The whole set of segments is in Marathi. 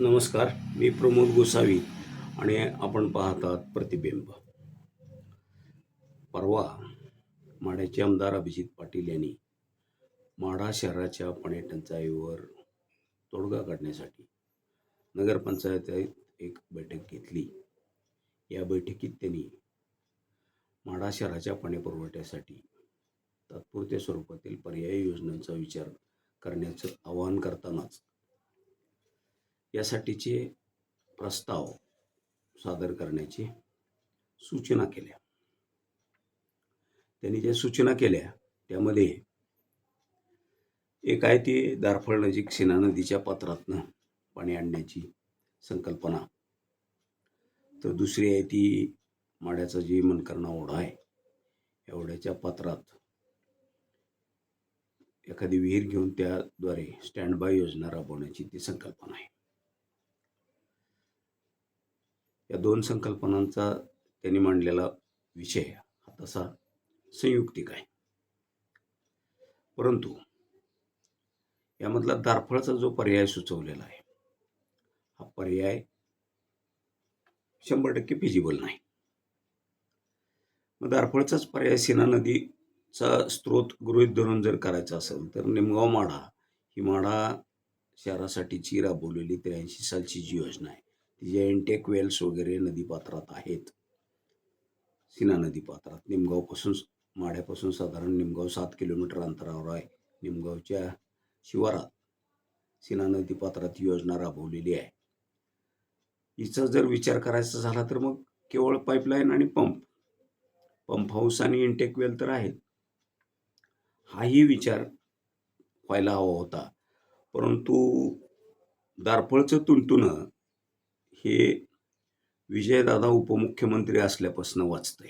नमस्कार मी प्रमोद गोसावी आणि आपण पाहतात प्रतिबिंब. परवा माड्याचे आमदार अभिजित पाटील यांनी माढा शहराच्या पाणी टंचाईवर तोडगा काढण्यासाठी नगरपंचायतीत एक बैठक घेतली. या बैठकीत त्यांनी माढा शहराच्या पाणी पुरवठ्यासाठी तात्पुरत्या स्वरूपातील पर्यायी योजनांचा विचार करण्याचं आवाहन करतानाच यासाठीचे प्रस्ताव सादर करण्याची सूचना केल्या. त्यांनी ज्या सूचना केल्या त्यामध्ये एक आहे ती दारफळ नजीक सिना नदीच्या पात्रातनं पाणी आणण्याची संकल्पना. तर दुसरी आहे ती माड्याचा जी मनकरणा ओढा आहे या ओढ्याच्या पात्रात एखादी विहीर घेऊन त्याद्वारे स्टँड बाय योजना राबवण्याची ती संकल्पना आहे. या दोन संकल्पनांचा त्यांनी मांडलेला विषय हा तसा संयुक्तिक आहे. परंतु यामधला दारफळचा जो पर्याय सुचवलेला आहे हा पर्याय शंभर टक्के फिजिबल नाही. मग दारफळचाच पर्याय सिना नदीचा स्रोत गृहित धरून जर करायचा असेल तर निमगाव माढा ही माढा शहरासाठीची राबवलेली त्र्याऐंशी सालची जी योजना आहे ती जे एनटेक वेल्स वगैरे नदीपात्रात आहेत. सिना नदीपात्रात. निमगावपासून माढ्यापासून साधारण निमगाव सात किलोमीटर अंतरावर आहे. निमगावच्या शिवारात सिना नदीपात्रात ही योजना राबवलेली आहे. हिचा जर विचार करायचा झाला तर मग केवळ पाईपलाईन आणि पंप पंप हाऊस आणि इंटेक वेल तर आहेत. हाही विचार व्हायला हवा होता. परंतु दारफळचं तुंतुणं हे विजयदादा उपमुख्यमंत्री असल्यापासून वाचतंय.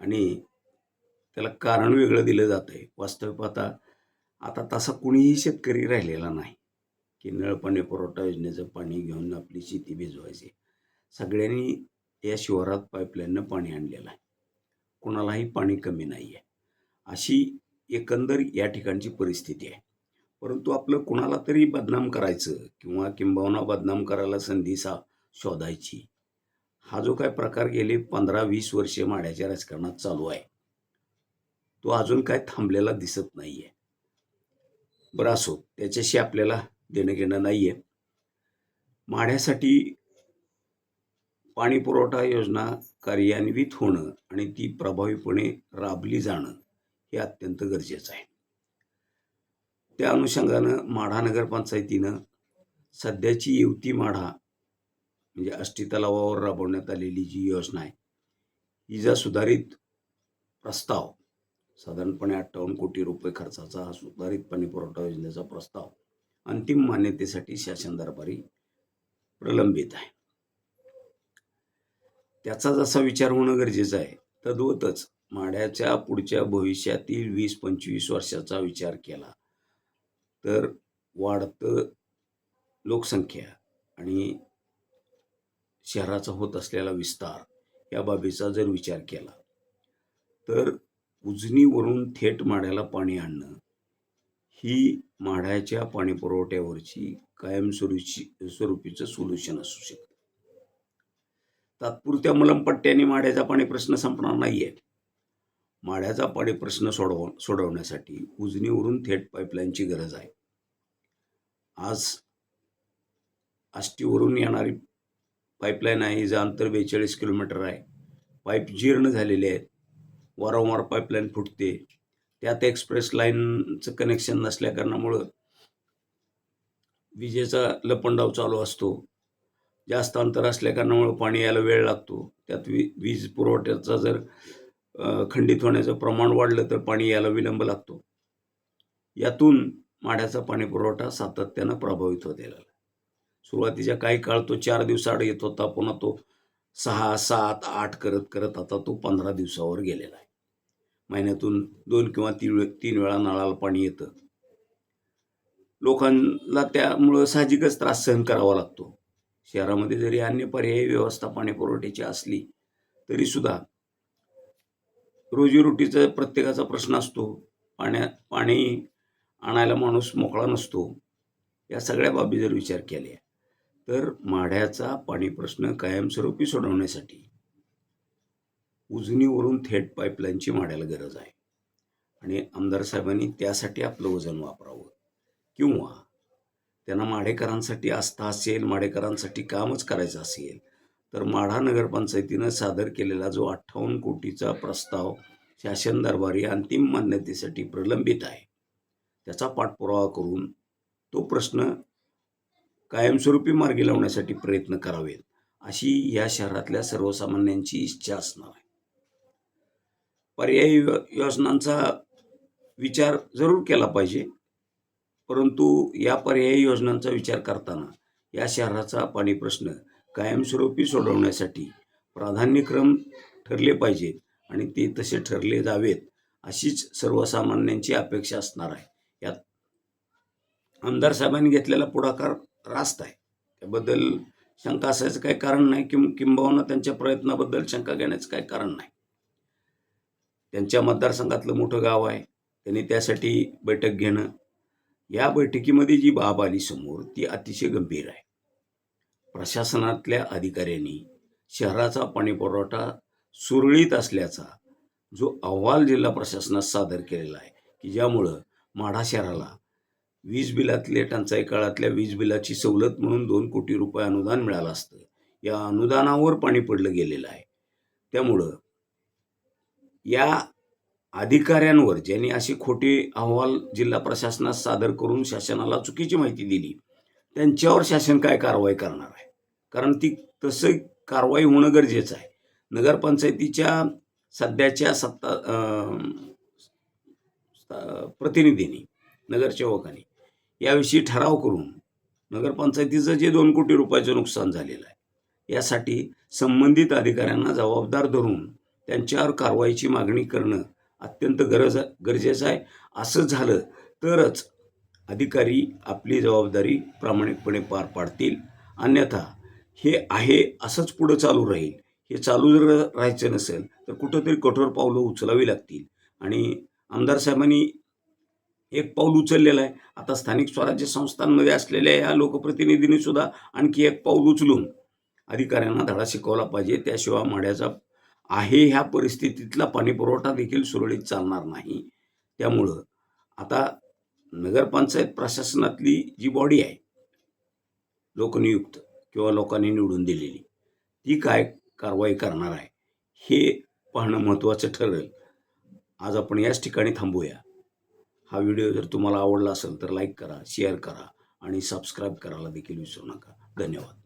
आणि त्याला कारण वेगळं दिलं जातं आहे वास्तविक पाहता आता तसा कुणीही शेतकरी राहिलेला नाही की नळ पाणी पुरवठा योजनेचं पाणी घेऊन आपली शेती भिजवायची. सगळ्यांनी या शहरात पाईपलाईननं पाणी आणलेलं आहे. कुणालाही पाणी कमी नाही आहे अशी एकंदर या ठिकाणची परिस्थिती आहे. परंतु आपलं कुणाला तरी बदनाम करायचं किंवा किंबहुना बदनाम करायला संधी सा शोधायची. हा जो काय प्रकार गेले पंधरा वीस वर्षे माड्याच्या राजकारणात चालू आहे. तो अजून काय थांबलेला दिसत नाही आहे बरं असो त्याच्याशी आपल्याला देणं घेणं नाही आहे माढ्यासाठी पाणी पुरवठा योजना कार्यान्वित होणं आणि ती प्रभावीपणे राबली जाणं हे अत्यंत गरजेचं आहे. त्या अनुषंगानं माढा नगरपंचायतीनं सध्याची युवती माढा म्हणजे अष्टी तलावावर राबवण्यात आलेली जी योजना आहे हिचा सुधारित प्रस्ताव साधारणपणे अठ्ठावन्न कोटी रुपये खर्चाचा हा सुधारित पाणी पुरवठा योजनेचा प्रस्ताव अंतिम मान्यतेसाठी शासन दरबारी प्रलंबित आहे. त्याचा जसा विचार होणं गरजेचं आहे तद्वतच माढ्याच्या पुढच्या भविष्यातील वीस पंचवीस वर्षाचा विचार केला तर वाढतं लोकसंख्या आणि शहराचा होत असलेला विस्तार या बाबीचा जर विचार केला तर उजनीवरून थेट माढ्याला पाणी आणणं ही माढ्याच्या पाणी पुरवठ्यावरची कायमस्वरूपी स्वरूपीचं सोल्युशन असू शकतं. तात्पुरत्या मलमपट्ट्याने माढ्याचा पाणी प्रश्न संपणार नाही आहे माढ्याचा पाणी प्रश्न सोडव सोडवण्यासाठी उजनीवरून थेट पाईपलाईनची गरज आहे. आज आष्टीवरून येणारी पाईपलाईन आहे हिचं अंतर बेचाळीस किलोमीटर आहे. पाईप जीर्ण झालेले आहेत. वारंवार पाईपलाईन फुटते. त्यात एक्सप्रेस लाईनचं कनेक्शन नसल्या कारणामुळं विजेचा लपंडाव चालू असतो. जास्त अंतर असल्या कारणामुळं पाणी यायला वेळ लागतो. त्यात वी वीज पुरवठ्याचा जर खंडित होण्याचं प्रमाण वाढलं तर पाणी यायला विलंब लागतो. यातून माढ्याचा पाणी पुरवठा सातत्यानं प्रभावित होत आहे. सुरुवातीच्या काही काळ तो चार दिवसाआड येत होता पुन्हा तो सहा सात आठ करत करत आता तो पंधरा दिवसावर गेलेला आहे. महिन्यातून दोन किंवा तीन तीन वेळा नळाला पाणी येतं. लोकांना त्यामुळं साहजिकच त्रास सहन करावा लागतो. शहरामध्ये जरी अन्य पर्यायी व्यवस्था पाणी पुरवठ्याची असली तरीसुद्धा रोजीरोटीचा प्रत्येकाचा प्रश्न असतो. पाण्या पाणी आणायला माणूस मोकळा नसतो. या सगळ्या बाबी जर विचार केल्या तर माढ्याचा पाणी प्रश्न कायमस्वरूपी सोडवण्यासाठी उजनीवरून थेट पाईपलाईनची माढ्याला गरज आहे. आणि आमदार साहेबांनी त्यासाठी आपलं वजन वापरावं. किंवा त्यांना माढेकरांसाठी आस्था असेल माढेकरांसाठी कामच करायचं असेल तर माढा नगरपंचायतीनं सादर केलेला जो अठ्ठावन्न कोटीचा प्रस्ताव शासन दरबारी अंतिम मान्यतेसाठी प्रलंबित आहे. त्याचा पाठपुरावा करून तो प्रश्न कायमस्वरूपी मार्गी लावण्यासाठी प्रयत्न करावेत अशी या शहरातल्या सर्वसामान्यांची इच्छा असणार आहे. पर्यायी योजनांचा विचार जरूर केला पाहिजे परंतु या पर्यायी योजनांचा विचार करताना या शहराचा पाणी प्रश्न कायमस्वरूपी सोडवण्यासाठी प्राधान्यक्रम ठरले पाहिजेत आणि ते तसे ठरले जावेत अशीच सर्वसामान्यांची अपेक्षा असणार आहे. यात आमदार साहेबांनी घेतलेला पुढाकार रास्त आहे. त्याबद्दल शंका असायचं काही कारण नाही किं किंबहुना त्यांच्या प्रयत्नाबद्दल शंका घेण्याचं काही कारण नाही. त्यांच्या मतदारसंघातलं मोठं गाव आहे. त्यांनी त्यासाठी बैठक घेणं. या बैठकीमध्ये जी बाब आली समोर ती अतिशय गंभीर आहे. प्रशासनातल्या अधिकाऱ्यांनी शहराचा पाणीपुरवठा सुरळीत असल्याचा जो अहवाल जिल्हा प्रशासनात सादर केलेला आहे की ज्यामुळं माढा शहराला वीज बिलातल्या टंचाई काळातल्या वीज बिलाची सवलत म्हणून दोन कोटी रुपये अनुदान मिळालं असतं. या अनुदानावर पाणी पडलं गेलेलं आहे. त्यामुळं या अधिकाऱ्यांवर ज्यांनी असे खोटे अहवाल जिल्हा प्रशासनात सादर करून शासनाला चुकीची माहिती दिली त्यांच्यावर शासन काय कारवाई करणार आहे? कारण ती तसं कारवाई होणं गरजेचं आहे. नगरपंचायतीच्या सध्याच्या सत्ता प्रतिनिधींनी नगरसेवकांनी याविषयी ठराव करून नगरपंचायतीचं जे दोन कोटी रुपयाचं नुकसान झालेलं आहे यासाठी संबंधित अधिकाऱ्यांना जबाबदार धरून त्यांच्यावर कारवाईची मागणी करणं अत्यंत गरज गरजेचं आहे. असं झालं तरच अधिकारी आपली जबाबदारी प्रामाणिकपणे पार पाडतील. अन्यथा हे आहे असंच पुढं चालू राहील. हे चालू जर राहायचं नसेल तर कुठंतरी कठोर पावलं उचलावी लागतील. आणि आमदार साहेबांनी एक पाऊल उचललेलं आहे. आता स्थानिक स्वराज्य संस्थांमध्ये असलेल्या या लोकप्रतिनिधींनी सुद्धा आणखी एक पाऊल उचलून अधिकाऱ्यांना धडा शिकवला पाहिजे. त्याशिवाय माड्याचा आहे ह्या परिस्थितीतला पाणीपुरवठा देखील सुरळीत चालणार नाही. त्यामुळं आता नगरपंचायत प्रशासनातली जी बॉडी आहे लोकनियुक्त किंवा लोकांनी निवडून दिलेली ती काय कारवाई करणार आहे हे पाहणं महत्त्वाचं ठरेल. आज आपण याच ठिकाणी थांबूया. हा व्हिडिओ जर तुम्हाला आवडला असेल तर लाईक करा शेअर करा आणि सबस्क्राईब करायला देखील विसरू नका. धन्यवाद.